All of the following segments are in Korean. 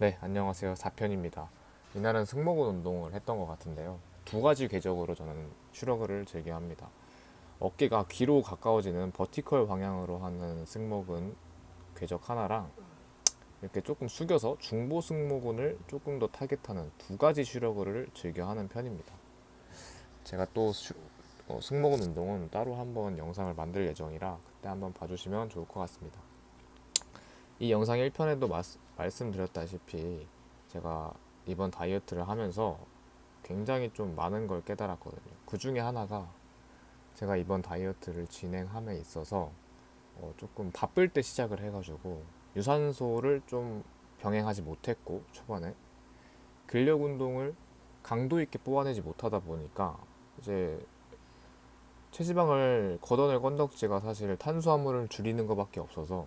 네, 안녕하세요. 4편입니다. 이날은 승모근 운동을 했던 것 같은데요. 두 가지 궤적으로 저는 슈러그를 즐겨 합니다. 어깨가 귀로 가까워지는 버티컬 방향으로 하는 승모근 궤적 하나랑 이렇게 조금 숙여서 중보 승모근을 조금 더 타겟하는 두 가지 슈러그를 즐겨 하는 편입니다. 제가 또 슈- 어, 승모근 운동은 따로 한번 영상을 만들 예정이라 그때 한번 봐주시면 좋을 것 같습니다. 이 영상 1편에도 말씀드렸다시피 제가 이번 다이어트를 하면서 굉장히 좀 많은 걸 깨달았거든요. 그 중에 하나가 제가 이번 다이어트를 진행함에 있어서 어, 조금 바쁠 때 시작을 해가지고 유산소를 좀 병행하지 못했고 초반에 근력 운동을 강도 있게 뽑아내지 못하다 보니까 이제 체지방을 걷어낼 건덕지가 사실 탄수화물을 줄이는 것밖에 없어서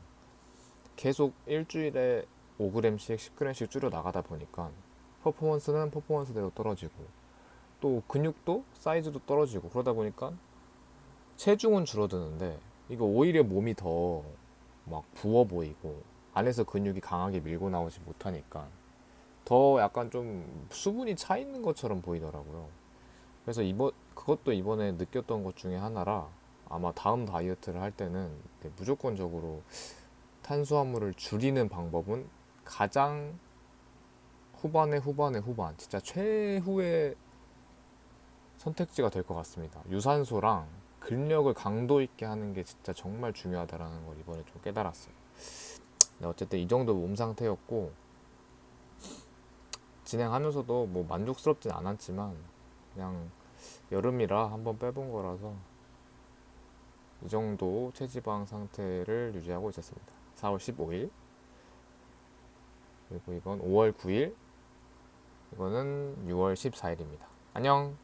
계속 일주일에 5g씩 10g씩 줄여 나가다 보니까 퍼포먼스는 퍼포먼스대로 떨어지고 또 근육도 사이즈도 떨어지고 그러다 보니까 체중은 줄어드는데 이거 오히려 몸이 더 막 부어 보이고 안에서 근육이 강하게 밀고 나오지 못하니까 더 약간 좀 수분이 차 있는 것처럼 보이더라고요. 그래서 이번 그것도 이번에 느꼈던 것 중에 하나라 아마 다음 다이어트를 할 때는 무조건적으로 탄수화물을 줄이는 방법은 가장 후반의 후반의 후반, 진짜 최후의 선택지가 될 것 같습니다. 유산소랑 근력을 강도 있게 하는 게 진짜 정말 중요하다라는 걸 이번에 좀 깨달았어요. 근데 어쨌든 이 정도 몸 상태였고 진행하면서도 뭐 만족스럽진 않았지만 그냥 여름이라 한번 빼본 거라서 이 정도 체지방 상태를 유지하고 있었습니다. 4월 15일. 그리고 이건 5월 9일. 이거는 6월 14일입니다. 안녕